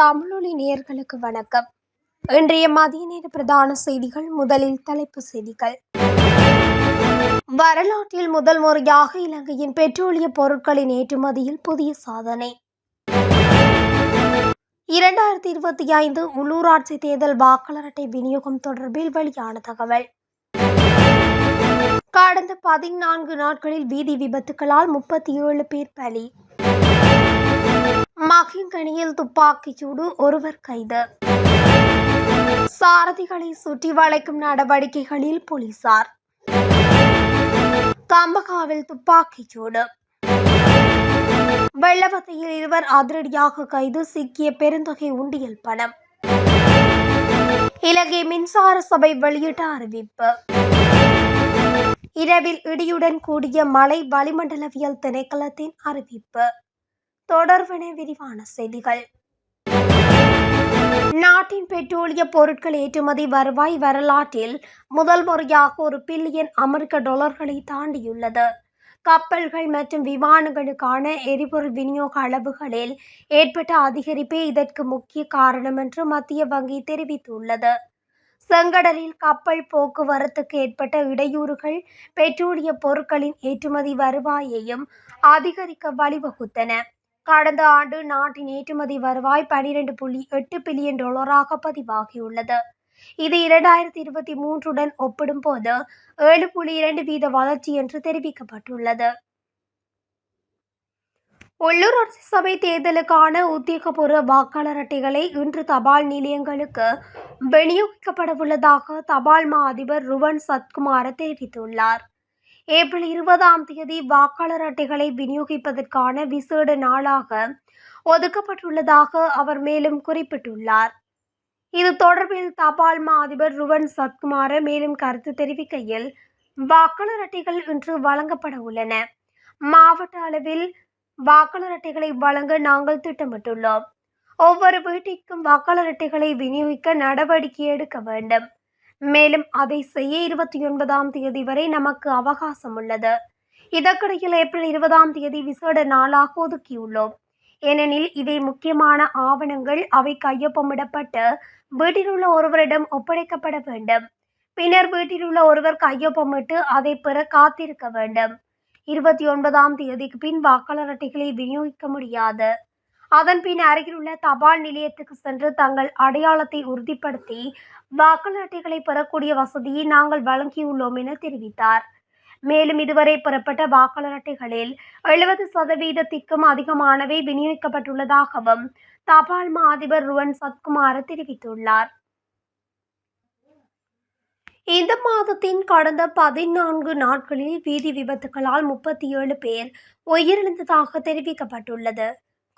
தமிழொலி நேயர்களுக்கு வணக்கம். இன்றைய மதிய நேர பிரதான செய்திகள் முதலில் தலைப்பு செய்திகள். வரலாற்றில் முதல் முறையாக இலங்கையின் பெட்ரோலிய பொருட்களின் ஏற்றுமதியில் புதிய சாதனை. இரண்டாயிரத்தி இருபத்தி ஐந்து உள்ளூராட்சி தேர்தல் வாக்காளர் அட்டை விநியோகம் தொடர்பில் வெளியான தகவல். கடந்த பதினான்கு நாட்களில் வீதி விபத்துகளால் முப்பத்தி ஏழு பேர் பலி. மகிங்கனியில் துப்பாக்கிச் சூடு ஒருவர் கைது. சாரதிகளை சுற்றி வளைக்கும் நடவடிக்கைகளில் போலீசார். கம்பகாவில் துப்பாக்கிச் சூடு. வெள்ளவத்தையில் இருவர் அதிரடியாக கைது சிக்கிய பெருந்தொகை உண்டியல் பணம். இலங்கை மின்சார சபை வெளியிட்ட அறிவிப்பு. இரவில் இடியுடன் கூடிய மழை வளிமண்டலவியல் திணைக்களத்தின் அறிவிப்பு. தொடர்பென விரிவான செய்திகள். நாட்டின் பெட்ரோலிய பொருட்கள் ஏற்றுமதி வருவாய் வரலாற்றில் முதல் முறையாக ஒரு பில்லியன் அமெரிக்க டாலர்களை தாண்டியுள்ளது. கப்பல்கள் மற்றும் விமானங்களுக்கான எரிபொருள் விநியோக அளவுகளில் ஏற்பட்ட அதிகரிப்பே இதற்கு முக்கிய காரணம் என்று மத்திய வங்கி தெரிவித்துள்ளது. செங்கடலில் கப்பல் போக்குவரத்துக்கு ஏற்பட்ட இடையூறுகள் பெட்ரோலிய பொருட்களின் ஏற்றுமதி வருவாயையும் அதிகரிக்க வழிவகுத்தன. கடந்த ஆண்டு நாட்டின் ஏற்றுமதி வருவாய் பனிரெண்டு புள்ளி எட்டு பில்லியன் டாலராக பதிவாகியுள்ளது. இது இரண்டாயிரத்தி இருபத்தி மூன்றுடன் ஒப்பிடும்போது ஏழு புள்ளி இரண்டு வீத வளர்ச்சி என்று தெரிவிக்கப்பட்டுள்ளது. உள்ளூர் அரசு சபை தேர்தலுக்கான உத்தியோகபூர்வ வாக்காளர் அட்டைகளை இன்று தபால் நிலையங்களுக்கு விநியோகிக்கப்படவுள்ளதாக தபால் மா அதிபர் ருவன் சத்குமார தெரிவித்துள்ளார். ஏப்ரல் இருபதாம் தேதி வாக்காளர் அட்டைகளை விநியோகிப்பதற்கான விசேட நாளாக ஒதுக்கப்பட்டுள்ளதாக அவர் மேலும் குறிப்பிட்டுள்ளார். இது தொடர்பில் தபால் மா அதிபர் ருவன் சத்குமார மேலும் கருத்து தெரிவிக்கையில் வாக்காளர் அட்டைகள் இன்று வழங்கப்பட உள்ளன. மாவட்ட அளவில் வாக்காளர் அட்டைகளை வழங்க நாங்கள் திட்டமிட்டுள்ளோம். ஒவ்வொரு வீட்டிற்கும் வாக்காளர் அட்டைகளை விநியோகிக்க நடவடிக்கை எடுக்க வேண்டும். மேலும் அதை செய்ய இருபத்தி ஒன்பதாம் தேதி வரை நமக்கு அவகாசம் உள்ளது. இதற்கிடையில் ஏப்ரல் இருபதாம் தேதி விசேட நாளாக ஒதுக்கியுள்ளோம். ஏனெனில் இவை முக்கியமான ஆவணங்கள். அவை கையொப்பமிடப்பட்டு வீட்டில் உள்ள ஒருவரிடம் ஒப்படைக்கப்பட வேண்டும். பின்னர் வீட்டில் உள்ள ஒருவர் கையொப்பமிட்டு அதை பெற காத்திருக்க வேண்டும். இருபத்தி ஒன்பதாம் தேதிக்கு பின் வாக்காளர் அட்டைகளை விநியோகிக்க முடியாது. அதன் பின் அருகிலுள்ள தபால் நிலையத்துக்கு சென்று தங்கள் அடையாளத்தை உறுதிப்படுத்தி வாக்காளர் அட்டைகளை பெறக்கூடிய வசதியை நாங்கள் வழங்கியுள்ளோம் என தெரிவித்தார். மேலும் இதுவரை பெறப்பட்ட வாக்காளர் அட்டைகளில் எழுபது சதவீதத்திற்கும் அதிகமானவை விநியோகிக்கப்பட்டுள்ளதாகவும் தபால் மா அதிபர் ருவன் சத்குமார தெரிவித்துள்ளார். இந்த மாதத்தின் கடந்த பதினான்கு நாட்களில் வீதி விபத்துகளால் முப்பத்தி ஏழு பேர் உயிரிழந்ததாக தெரிவிக்கப்பட்டுள்ளது.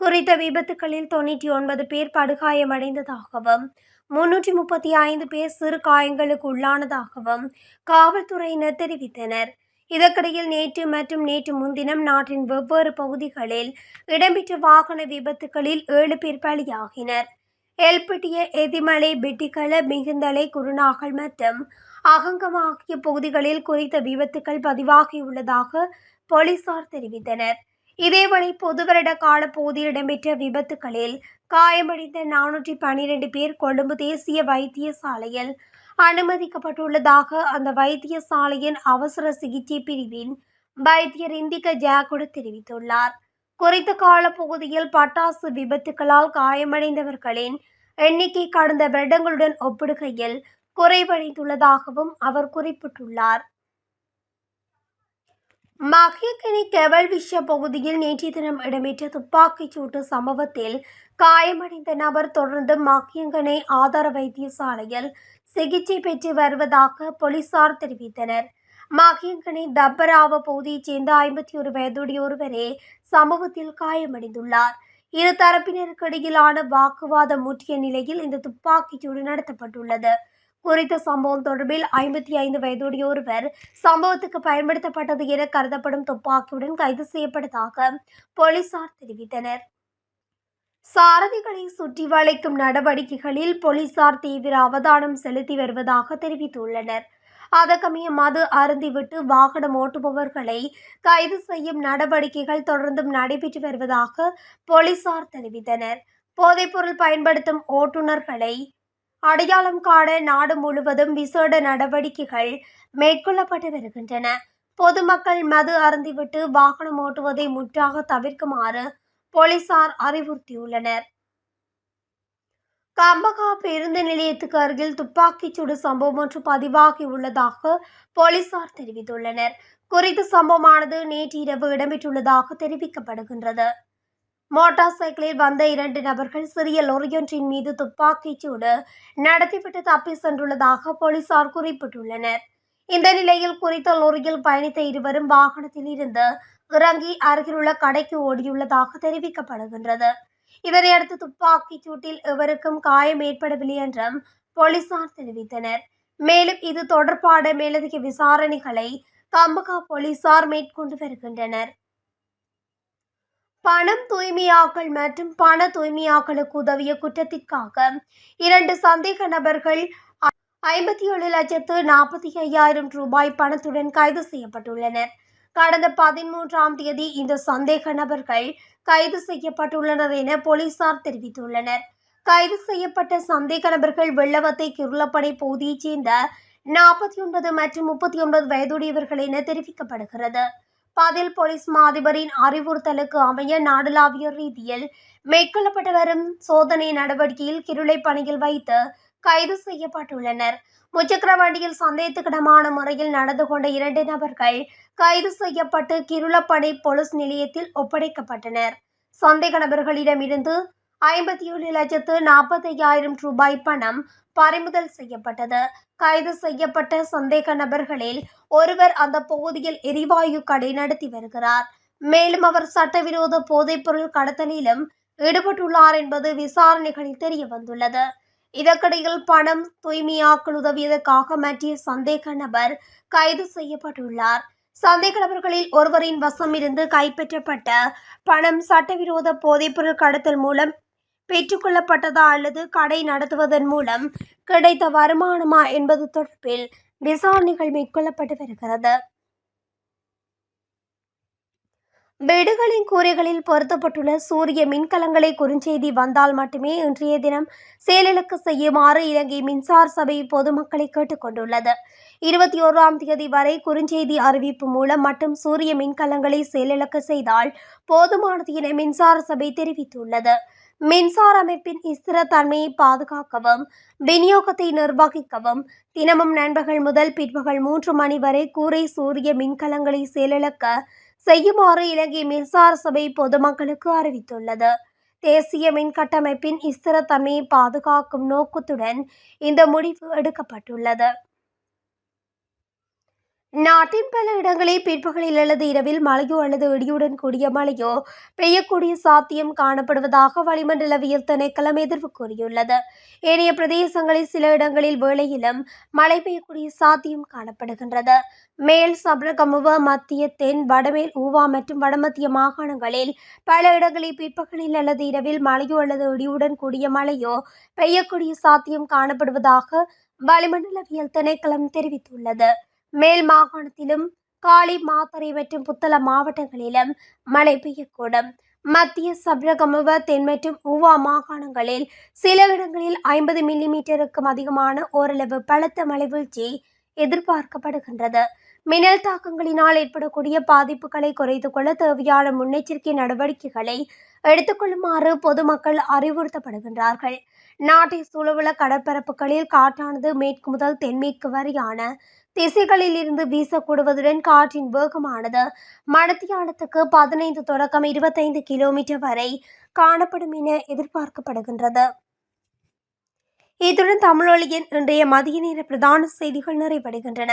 குறித்த விபத்துகளில் தொண்ணூற்றி ஒன்பது பேர் படுகாயமடைந்ததாகவும் முன்னூற்றி முப்பத்தி ஐந்து பேர் சிறு காயங்களுக்கு உள்ளானதாகவும் காவல்துறையினர் தெரிவித்தனர். இதற்கிடையில் நேற்று மற்றும் நேற்று முன்தினம் நாட்டின் வெவ்வேறு பகுதிகளில் இடம்பெற்ற வாகன விபத்துகளில் ஏழு பேர் பலியாகினர். எல்பிட்டிய எதிமலை பெட்டிகள மிகுந்தலை குருநாகல் மற்றும் அகங்கம் ஆகிய பகுதிகளில் குறித்த விபத்துக்கள் பதிவாகியுள்ளதாக போலீசார் தெரிவித்தனர். இதேவழி பொது வருட கால பகுதியில் இடம்பெற்ற விபத்துகளில் காயமடைந்த நானூற்றி பன்னிரண்டு பேர் கொழும்பு தேசிய வைத்தியசாலையில் அனுமதிக்கப்பட்டுள்ளதாக அந்த வைத்தியசாலையின் அவசர சிகிச்சை பிரிவின் வைத்தியர் இந்திக ஜாகுட தெரிவித்துள்ளார். குறித்த கால பகுதியில் பட்டாசு விபத்துகளால் காயமடைந்தவர்களின் எண்ணிக்கை கடந்த வருடங்களுடன் ஒப்பிடுகையில் குறைவடைந்துள்ளதாகவும் அவர் குறிப்பிட்டுள்ளார். மகியக்கணி கெவல் விஷ பகுதியில் நேற்றைய தினம் இடம்பெற்ற துப்பாக்கிச் சூட்டு சம்பவத்தில் காயமடைந்த நபர் தொடர்ந்து மக்கியங்கனை ஆதார வைத்தியசாலையில் சிகிச்சை பெற்று வருவதாக போலீசார் தெரிவித்தனர். மகியங்கனை தப்பராவ பகுதியைச் சேர்ந்த ஐம்பத்தி ஒரு வயதுடைய ஒருவரே சம்பவத்தில் காயமடைந்துள்ளார். இரு தரப்பினருக்கு இடையிலான வாக்குவாதம் முற்றிய நிலையில் இந்த துப்பாக்கிச் சூடு நடத்தப்பட்டுள்ளது. குறித்த சம்பவம் தொடர்பில் ஐம்பத்தி ஐந்து வயதுடைய ஒருவர் சம்பவத்துக்கு பயன்படுத்தப்பட்டது என கருதப்படும் துப்பாக்கியுடன் கைது செய்யப்பட்டதாக போலீசார் தெரிவித்தனர். சாரதிகளை சுற்றி வளைக்கும் நடவடிக்கைகளில் போலீசார் தீவிர அவதானம் செலுத்தி வருவதாக தெரிவித்துள்ளனர். அதற்கமைய மது அருந்திவிட்டு வாகனம் ஓட்டுபவர்களை கைது செய்யும் நடவடிக்கைகள் தொடர்ந்தும் நடைபெற்று வருவதாக போலீசார் தெரிவித்தனர். போதைப்பொருள் பயன்படுத்தும் ஓட்டுநர்களை அடையாளம் காண நாடு முழுவதும் விசேட நடவடிக்கைகள் மேற்கொள்ளப்பட்டு வருகின்றன. பொதுமக்கள் மது அருந்திவிட்டு வாகனம் ஓட்டுவதை முற்றாக தவிர்க்குமாறு போலீசார் அறிவுறுத்தியுள்ளனர். கம்பகா பேருந்து நிலையத்துக்கு அருகில் துப்பாக்கிச் சூடு சம்பவம் ஒன்று பதிவாகி உள்ளதாக போலீசார் தெரிவித்துள்ளனர். குறித்த சம்பவமானது நேற்றிரவு இடம்பெற்றுள்ளதாக தெரிவிக்கப்படுகின்றது. மோட்டார் சைக்கிளில் வந்த இரண்டு நபர்கள் சிறிய லொரியொன்றின் மீது துப்பாக்கிச் சூடு நடத்திவிட்டு தப்பி சென்றுள்ளதாக போலீசார் குறிப்பிட்டுள்ளனர். இந்த நிலையில் குறித்த லொரியில் பயணித்த இருவரும் வாகனத்தில் இருந்து இறங்கி அருகிலுள்ள கடைக்கு ஓடியுள்ளதாக தெரிவிக்கப்படுகின்றது. இதனையடுத்து துப்பாக்கிச் சூட்டில் எவருக்கும் காயம் ஏற்படவில்லை என்றும் போலீசார் தெரிவித்தனர். மேலும் இது தொடர்பான மேலதிக விசாரணைகளை கம்பகா போலீசார் மேற்கொண்டு வருகின்றனர். பணம் தூய்மையாக்கல் மற்றும் பண தூய்மையாக்கலுக்கு உதவிய குற்றத்திற்காக இரண்டு சந்தேக நபர்கள் ஐம்பத்தி ஏழு லட்சத்து நாற்பத்தி ஐயாயிரம் ரூபாய் பணத்துடன் கைது செய்யப்பட்டுள்ளனர். கடந்த பதிமூன்றாம் தேதி இந்த சந்தேக நபர்கள் கைது செய்யப்பட்டுள்ளனர் என போலீசார் தெரிவித்துள்ளனர். கைது செய்யப்பட்ட சந்தேக நபர்கள் வெள்ளவத்தை கிருளப்படை பகுதியைச் சேர்ந்த நாற்பத்தி ஒன்பது மற்றும் முப்பத்தி ஒன்பது வயதுடையவர்கள் என தெரிவிக்கப்படுகிறது. பதில் போலீஸ் மாதிபரின் அறிவுறுத்தலுக்கு அமைய நாடளாவிய ரீதியில் மேற்கொள்ளப்பட்டு வரும் சோதனை நடவடிக்கையில் கிருளை பணியில் வைத்து கைது செய்யப்பட்டுள்ளனர். முச்சக்கர வண்டியில் சந்தேகத்துக்கிடமான முறையில் நடந்து கொண்ட இரண்டு நபர்கள் கைது செய்யப்பட்டு கிருளப்படை போலீஸ் நிலையத்தில் ஒப்படைக்கப்பட்டனர். சந்தேக நபர்களிடமிருந்து ஐம்பத்தி ஏழு லட்சத்து நாற்பத்தையாயிரம் ரூபாய் பணம் பறிமுதல் செய்யப்பட்டது. கைது செய்யப்பட்ட சந்தேக நபர்களில் ஒருவர் அந்த பகுதியில் எரிவாயு கடை நடத்தி வருகிறார். மேலும் அவர் சட்டவிரோத போதைப்பொருள் கடத்தலிலும் ஈடுபட்டுள்ளார் என்பது விசாரணைகளில் தெரிய வந்துள்ளது இதற்கிடையில் பணம் தூய்மையாக்கல் உதவியதற்காக மாற்றிய சந்தேக நபர் கைது செய்யப்பட்டுள்ளார். சந்தேக நபர்களில் ஒருவரின் வசம் இருந்து கைப்பற்றப்பட்ட பணம் சட்டவிரோத போதைப்பொருள் கடத்தல் மூலம் பெற்றுக்கொள்ளப்பட்டதா அல்லது கடை நடத்துவதன் மூலம் கிடைத்த வருமானமா என்பது தொடர்பில் விசாரணைகள் மேற்கொள்ளப்பட்டு வருகிறது. வீடுகளின் கூரைகளில் பொருத்தப்பட்டுள்ள சூரிய மின்கலங்களை குறுஞ்செய்தி வந்தால் மட்டுமே இன்றைய தினம் செயலிழக்க செய்யுமாறு இலங்கை மின்சார சபை பொதுமக்களை கேட்டுக்கொண்டுள்ளது. இருபத்தி ஓராம் தேதி வரை குறுஞ்செய்தி அறிவிப்பு மூலம் மட்டும் சூரிய மின்கலங்களை செயலிழக்க செய்தால் போதுமானது என மின்சார சபை தெரிவித்துள்ளது. மின்சார அமைப்பின் ஸ்திரத்தன்மையை பாதுகாக்கவும் விநியோகத்தை நிர்வகிக்கவும் தினமும் நண்பகல் முதல் பிற்பகல் மூன்று மணி வரை கூரை சூரிய மின்கலங்களை செயலிழக்க செய்யுமாறு இலங்கை மின்சார சபை பொதுமக்களுக்கு அறிவித்துள்ளது. தேசிய மின் கட்டமைப்பின் ஸ்திரத்தன்மையை பாதுகாக்கும் நோக்கத்துடன் இந்த முடிவு எடுக்கப்பட்டுள்ளது. நாட்டின் பல இடங்களில் பிற்பகலில் அல்லது இரவில் மழையோ அல்லது இடியுடன் கூடிய மழையோ பெய்யக்கூடிய சாத்தியம் காணப்படுவதாக வளிமண்டலவியல் திணைக்களம் எதிர்ப்பு கூறியுள்ளது. ஏனைய பிரதேசங்களில் சில இடங்களில் வேளையிலும் மழை பெய்யக்கூடிய சாத்தியம் காணப்படுகின்றது. மேல் சபரகமுவ மத்திய தென் வடமேல் ஊவா மற்றும் வடமத்திய மாகாணங்களில் பல இடங்களில் பிற்பகலில் அல்லது இரவில் மழையோ அல்லது இடியுடன் கூடிய மழையோ பெய்யக்கூடிய சாத்தியம் காணப்படுவதாக வளிமண்டலவியல் திணைக்களம் தெரிவித்துள்ளது. மேல் மாகாணத்திலும் காலி மாத்தறை மற்றும் புத்தளம் மாவட்டங்களிலும் மழை பெய்யக்கூடும். மத்திய சப்ரகமுவ தென் மற்றும் ஊவா மாகாணங்களில் சில இடங்களில் ஐம்பது மில்லிமீட்டருக்கும் அதிகமான ஓரளவு பலத்த மழை வீழ்ச்சி எதிர்பார்க்கப்படுகின்றது. மின்னல் தாக்கங்களினால் ஏற்படக்கூடிய பாதிப்புகளை குறைத்து கொள்ள தேவையான முன்னெச்சரிக்கை நடவடிக்கைகளை எடுத்துக்கொள்ளுமாறு பொதுமக்கள் அறிவுறுத்தப்படுகின்றார்கள். நாட்டை சூழவுள்ள கடற்பரப்புகளில் காற்றானது மேற்கு முதல் தென்மேற்கு வரையான திசைகளில் இருந்து வீசக்கூடுவதுடன் காற்றின் வேகமானது மணத்தியாலத்துக்கு பதினைந்து தொடக்கம் இருபத்தைந்து கிலோமீட்டர் வரை காணப்படும் என எதிர்பார்க்கப்படுகின்றது. இத்துடன் தமிழொலியின் இன்றைய மதிய நேர பிரதான செய்திகள் நிறைவடைகின்றன.